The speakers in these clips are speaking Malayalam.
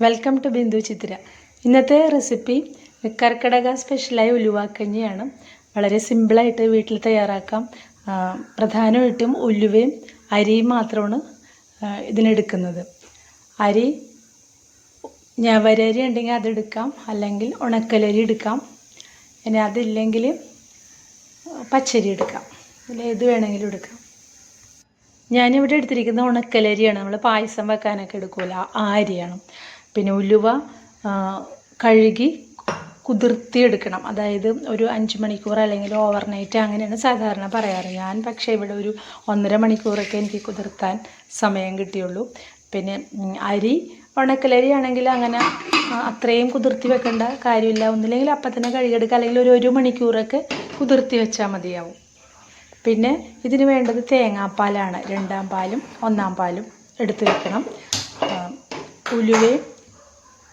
വെൽക്കം ടു ബിന്ദു ചിത്ര ഇന്നത്തെ റെസിപ്പി കർക്കിടക സ്പെഷ്യലായി ഉലുവാക്കഞ്ഞിയാണ്. വളരെ സിമ്പിളായിട്ട് വീട്ടിൽ തയ്യാറാക്കാം. പ്രധാനമായിട്ടും ഉലുവയും അരിയും മാത്രമാണ് ഇതിനെടുക്കുന്നത്. അരി ഞവരരി ഉണ്ടെങ്കിൽ അതെടുക്കാം. അല്ലെങ്കിൽ ഉണക്കലരി എടുക്കാം. ഇനി അതില്ലെങ്കിൽ പച്ചരി എടുക്കാം. ഇതിൽ ഏത് വേണമെങ്കിലും എടുക്കാം. ഞാനിവിടെ എടുത്തിരിക്കുന്ന ഉണക്കലരിയാണ്. നമ്മൾ പായസം വെക്കാനൊക്കെ എടുക്കുമല്ലോ ആ അരിയാണ്. പിന്നെ ഉലുവ കഴുകി കുതിർത്തി എടുക്കണം അതായത് ഒരു അഞ്ച് മണിക്കൂർ അല്ലെങ്കിൽ ഓവർനൈറ്റ് അങ്ങനെയാണ് സാധാരണ പറയാറ്. ഞാൻ പക്ഷേ ഇവിടെ ഒരു ഒന്നര മണിക്കൂറൊക്കെ എനിക്ക് കുതിർത്താൻ സമയം കിട്ടിയുള്ളൂ. പിന്നെ അരി ഉണക്കലരി ആണെങ്കിൽ അങ്ങനെ അത്രയും കുതിർത്തി വെക്കേണ്ട കാര്യമില്ല. ഒന്നില്ലെങ്കിൽ അപ്പം തന്നെ കഴുകിയെടുക്കുക. അല്ലെങ്കിൽ ഒരു ഒരു മണിക്കൂറൊക്കെ കുതിർത്തി വെച്ചാൽ മതിയാവും. പിന്നെ ഇതിന് വേണ്ടത് തേങ്ങാപ്പാലാണ്. രണ്ടാം പാലും ഒന്നാം പാലും എടുത്ത് വെക്കണം. ഉലുവയും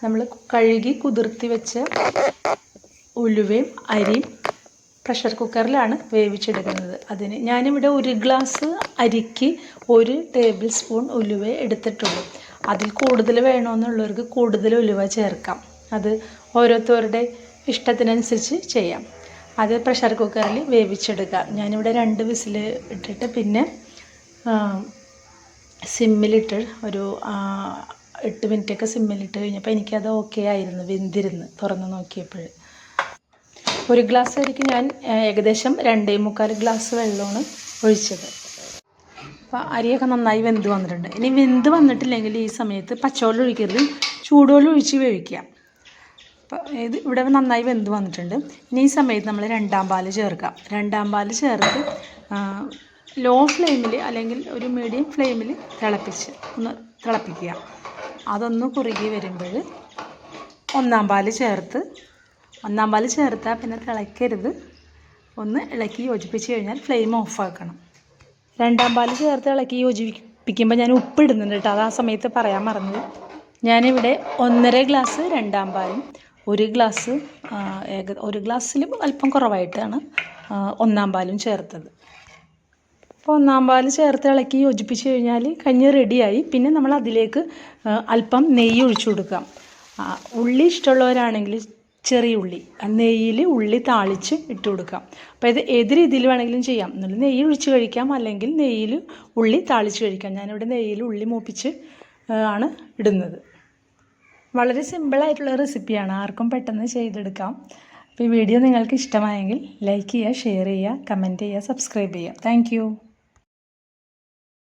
നമ്മൾ കഴുകി കുതിർത്തി വെച്ച ഉലുവയും അരിയും പ്രഷർ കുക്കറിലാണ് വേവിച്ചെടുക്കുന്നത്. അതിന് ഞാനിവിടെ ഒരു ഗ്ലാസ് അരിക്ക് ഒരു ടേബിൾ സ്പൂൺ ഉലുവ എടുത്തിട്ടുള്ളൂ. അതിൽ കൂടുതൽ വേണമെന്നുള്ളവർക്ക് കൂടുതൽ ഉലുവ ചേർക്കാം. അത് ഓരോരുത്തരുടെ ഇഷ്ടത്തിനനുസരിച്ച് ചെയ്യാം. അത് പ്രഷർ കുക്കറിൽ വേവിച്ചെടുക്കാം. ഞാനിവിടെ രണ്ട് വിസിൽ ഇട്ടിട്ട് പിന്നെ സിമ്മിലിട്ട് ഒരു എട്ട് മിനിറ്റൊക്കെ സിമ്മിലിട്ട് കഴിഞ്ഞപ്പോൾ എനിക്കത് ഓക്കെ ആയിരുന്നു വെന്തിരുന്ന് തുറന്ന് നോക്കിയപ്പോൾ. ഒരു ഗ്ലാസ് അരിക്ക് ഞാൻ ഏകദേശം രണ്ടേ മുക്കാൽ ഗ്ലാസ് വെള്ളമാണ് ഒഴിച്ചത്. അപ്പോൾ അരിയൊക്കെ നന്നായി വെന്ത് വന്നിട്ടുണ്ട്. ഇനി വെന്ത് വന്നിട്ടില്ലെങ്കിൽ ഈ സമയത്ത് പച്ചവെള്ളം ഒഴിക്കരുത് ചൂടുവെള്ളം ഒഴിച്ച് വേവിക്കുക. അപ്പോൾ ഇത് ഇവിടെ നന്നായി വെന്ത് വന്നിട്ടുണ്ട്. ഇനി ഈ സമയത്ത് നമ്മൾ രണ്ടാം പാൽ ചേർക്കാം രണ്ടാം പാൽ ചേർത്ത് ലോ ഫ്ലെയിമിൽ അല്ലെങ്കിൽ ഒരു മീഡിയം ഫ്ലെയിമിൽ തിളപ്പിച്ച് ഒന്ന് തിളപ്പിക്കുക. അതൊന്ന് കുറുകി വരുമ്പോൾ ഒന്നാം പാൽ ചേർത്ത് ഒന്നാം പാൽ ചേർത്താൽ പിന്നെ തിളയ്ക്കരുത്. ഒന്ന് ഇളക്കി യോജിപ്പിച്ച് കഴിഞ്ഞാൽ ഫ്ലെയിം ഓഫാക്കണം രണ്ടാം പാൽ ചേർത്ത് ഇളക്കി യോജിപ്പിക്കുമ്പോൾ ഞാൻ ഉപ്പ് ഇടുന്നുണ്ട് കേട്ടോ. അത് ആ സമയത്ത് പറയാൻ മറന്നത്. ഞാനിവിടെ ഒന്നര ഗ്ലാസ് രണ്ടാം പാലും ഒരു ഗ്ലാസ് ഏക ഒരു ഗ്ലാസ്സിലും അല്പം കുറവായിട്ടാണ് ഒന്നാം പാലും ചേർത്തത്. അപ്പോൾ ഒന്നാം പാൽ ചേർത്ത് ഇളക്കി യോജിപ്പിച്ച് കഴിഞ്ഞാൽ കഞ്ഞി റെഡിയായി പിന്നെ നമ്മൾ അതിലേക്ക് അല്പം നെയ്യ് ഒഴിച്ചു കൊടുക്കാം ഉള്ളി ഇഷ്ടമുള്ളവരാണെങ്കിൽ ചെറിയ ഉള്ളി നെയ്യിൽ ഉള്ളി താളിച്ച് ഇട്ട് കൊടുക്കാം അപ്പോൾ ഇത് ഏത് രീതിയിൽ വേണമെങ്കിലും ചെയ്യാം. എന്നുള്ള നെയ്യ് ഒഴിച്ച് കഴിക്കാം അല്ലെങ്കിൽ നെയ്യിൽ ഉള്ളി താളിച്ച് കഴിക്കാം. ഞാനിവിടെ നെയ്യിൽ ഉള്ളി മൂപ്പിച്ച് ആണ് ഇടുന്നത്. വളരെ സിമ്പിളായിട്ടുള്ള റെസിപ്പിയാണ് ആർക്കും പെട്ടെന്ന് ചെയ്തെടുക്കാം. അപ്പോൾ ഈ വീഡിയോ നിങ്ങൾക്ക് ഇഷ്ടമായെങ്കിൽ ലൈക്ക് ചെയ്യുക ഷെയർ ചെയ്യുക കമന്റ് ചെയ്യുക സബ്സ്ക്രൈബ് ചെയ്യുക. താങ്ക്